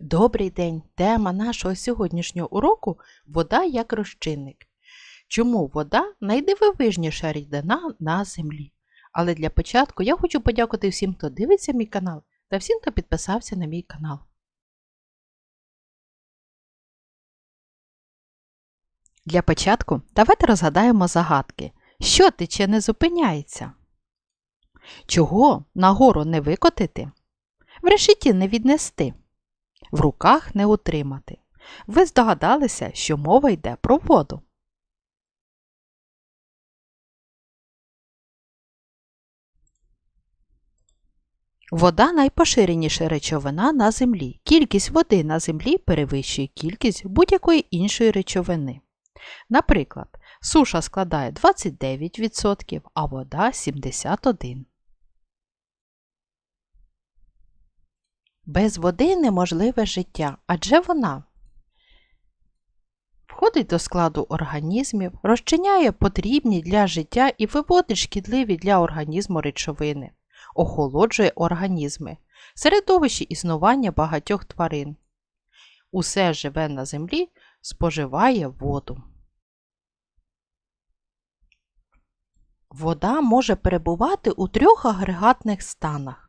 Добрий день! Тема нашого сьогоднішнього уроку вода як розчинник. Чому вода найдивовижніша рідина на землі? Але для початку я хочу подякувати всім, хто дивиться мій канал та всім, хто підписався на мій канал. Для початку давайте розгадаємо загадки. Що тече не зупиняється? Чого нагору не викотити? В решеті не віднести? В руках не утримати. Ви здогадалися, що мова йде про воду. Вода найпоширеніша речовина на землі. Кількість води на землі перевищує кількість будь-якої іншої речовини. Наприклад, суша складає 29%, а вода 71%. Без води неможливе життя, адже вона входить до складу організмів, розчиняє потрібні для життя і виводить шкідливі для організму речовини, охолоджує організми, середовище існування багатьох тварин. Усе живе на землі споживає воду. Вода може перебувати у трьох агрегатних станах.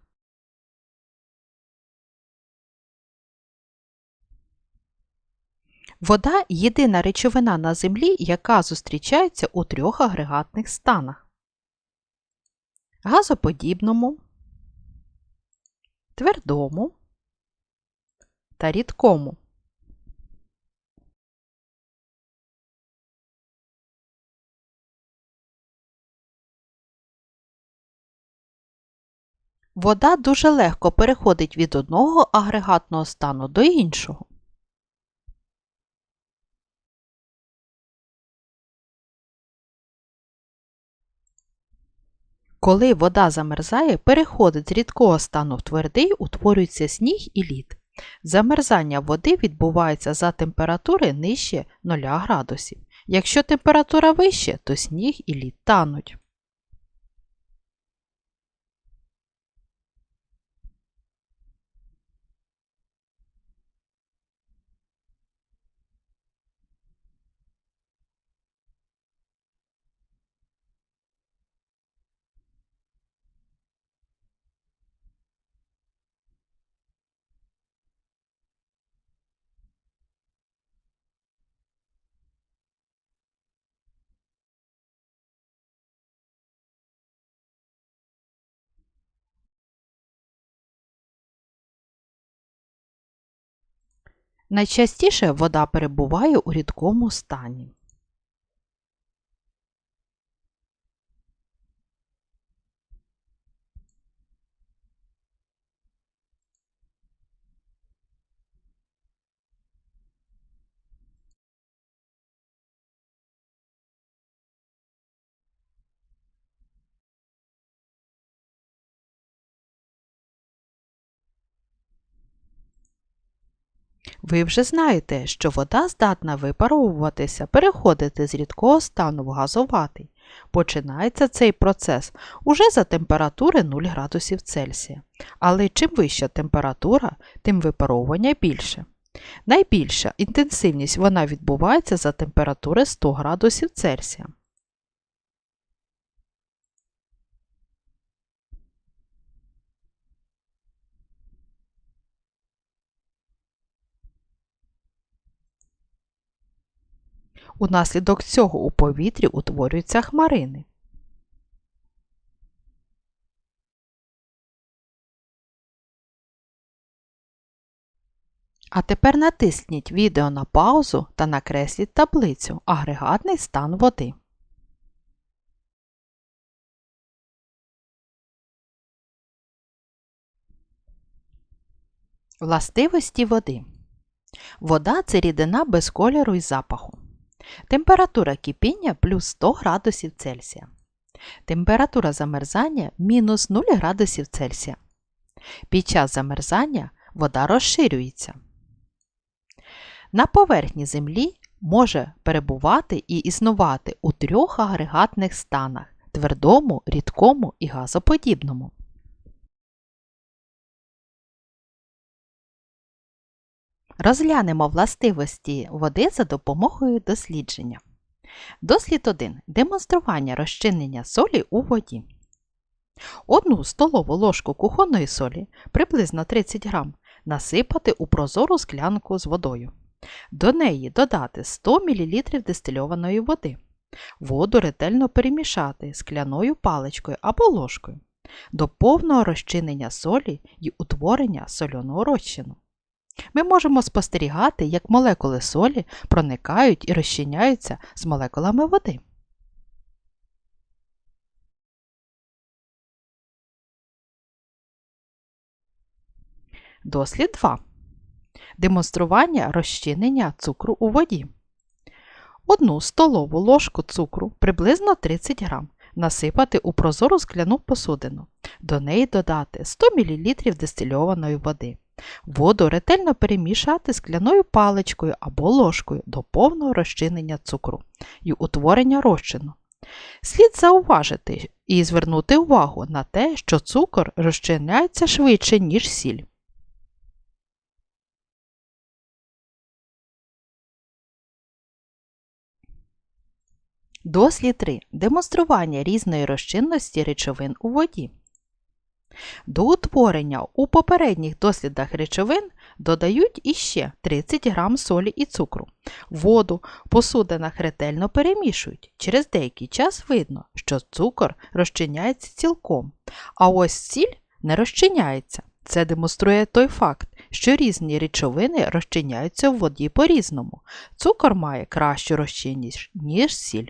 Вода єдина речовина на землі, яка зустрічається у трьох агрегатних станах газоподібному, твердому та рідкому. Вода дуже легко переходить від одного агрегатного стану до іншого. Коли вода замерзає, переходить з рідкого стану в твердий, утворюється сніг і лід. Замерзання води відбувається за температури нижче 0 градусів. Якщо температура вище, то сніг і лід тануть. Найчастіше вода перебуває у рідкому стані. Ви вже знаєте, що вода здатна випаровуватися, переходити з рідкого стану в газоватий. Починається цей процес уже за температури 0 градусів Цельсія. Але чим вища температура, тим випаровування більше. Найбільша інтенсивність вона відбувається за температури 100 градусів Цельсія. Унаслідок цього у повітрі утворюються хмарини. А тепер натисніть відео на паузу та накресліть таблицю Агрегатний стан води. Властивості води. Вода це рідина без кольору і запаху. Температура кипіння плюс 100 градусів Цельсія. Температура замерзання мінус 0 градусів Цельсія. Під час замерзання вода розширюється. На поверхні Землі може перебувати і існувати у трьох агрегатних станах твердому, рідкому і газоподібному. Розглянемо властивості води за допомогою дослідження. Дослід 1. Демонстрування розчинення солі у воді. Одну столову ложку кухонної солі, приблизно 30 г, насипати у прозору склянку з водою. До неї додати 100 мл дистильованої води. Воду ретельно перемішати скляною паличкою або ложкою до повного розчинення солі і утворення сольоного розчину. Ми можемо спостерігати, як молекули солі проникають і розчиняються з молекулами води. Дослід 2. Демонстрування розчинення цукру у воді. Одну столову ложку цукру приблизно 30 г насипати у прозору скляну посудину. До неї додати 100 мл дистильованої води. Воду ретельно перемішати скляною паличкою або ложкою до повного розчинення цукру і утворення розчину. Слід зауважити і звернути увагу на те, що цукор розчиняється швидше, ніж сіль. Дослід 3. Демонстрування різної розчинності речовин у воді. До утворення у попередніх дослідах речовин додають іще 30 г солі і цукру. Воду посудинах ретельно перемішують. Через деякий час видно, що цукор розчиняється цілком, а ось сіль не розчиняється. Це демонструє той факт, що різні речовини розчиняються в воді по-різному. Цукор має кращу розчинність, ніж сіль.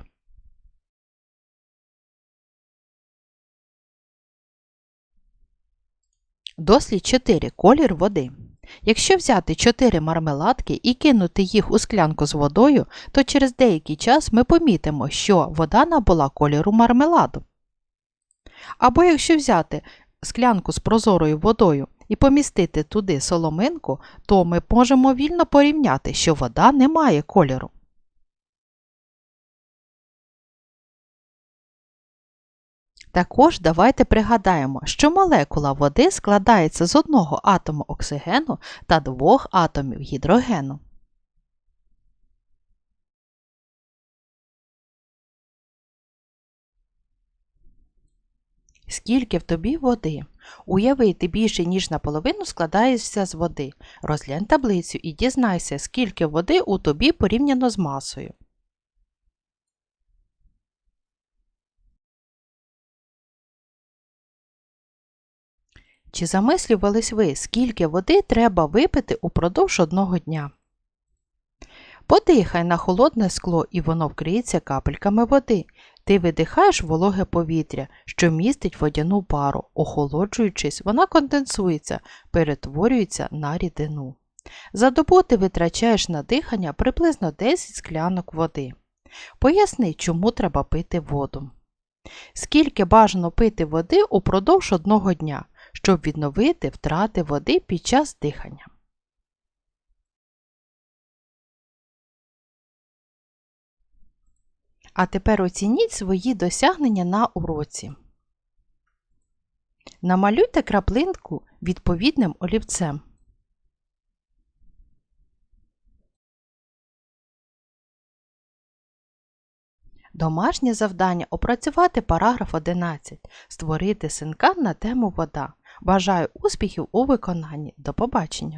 Дослід 4. Колір води. Якщо взяти 4 мармеладки і кинути їх у склянку з водою, то через деякий час ми помітимо, що вода набула кольору мармеладу. Або якщо взяти склянку з прозорою водою і помістити туди соломинку, то ми можемо вільно порівняти, що вода не має кольору. Також давайте пригадаємо, що молекула води складається з одного атому оксигену та двох атомів гідрогену. Скільки в тобі води? Уяви, ти більше, ніж наполовину складаєшся з води. Розглянь таблицю і дізнайся, скільки води у тобі порівняно з масою. Чи замислювались ви, скільки води треба випити упродовж одного дня? Подихай на холодне скло і воно вкриється капельками води. Ти видихаєш вологе повітря, що містить водяну пару. Охолоджуючись, вона конденсується, перетворюється на рідину. За добу ти витрачаєш на дихання приблизно 10 склянок води. Поясни, чому треба пити воду. Скільки бажано пити води упродовж одного дня, щоб відновити втрати води під час дихання. А тепер оцініть свої досягнення на уроці. Намалюйте краплинку відповідним олівцем. Домашнє завдання опрацювати параграф 11, створити синкан на тему вода. Бажаю успіхів у виконанні. До побачення!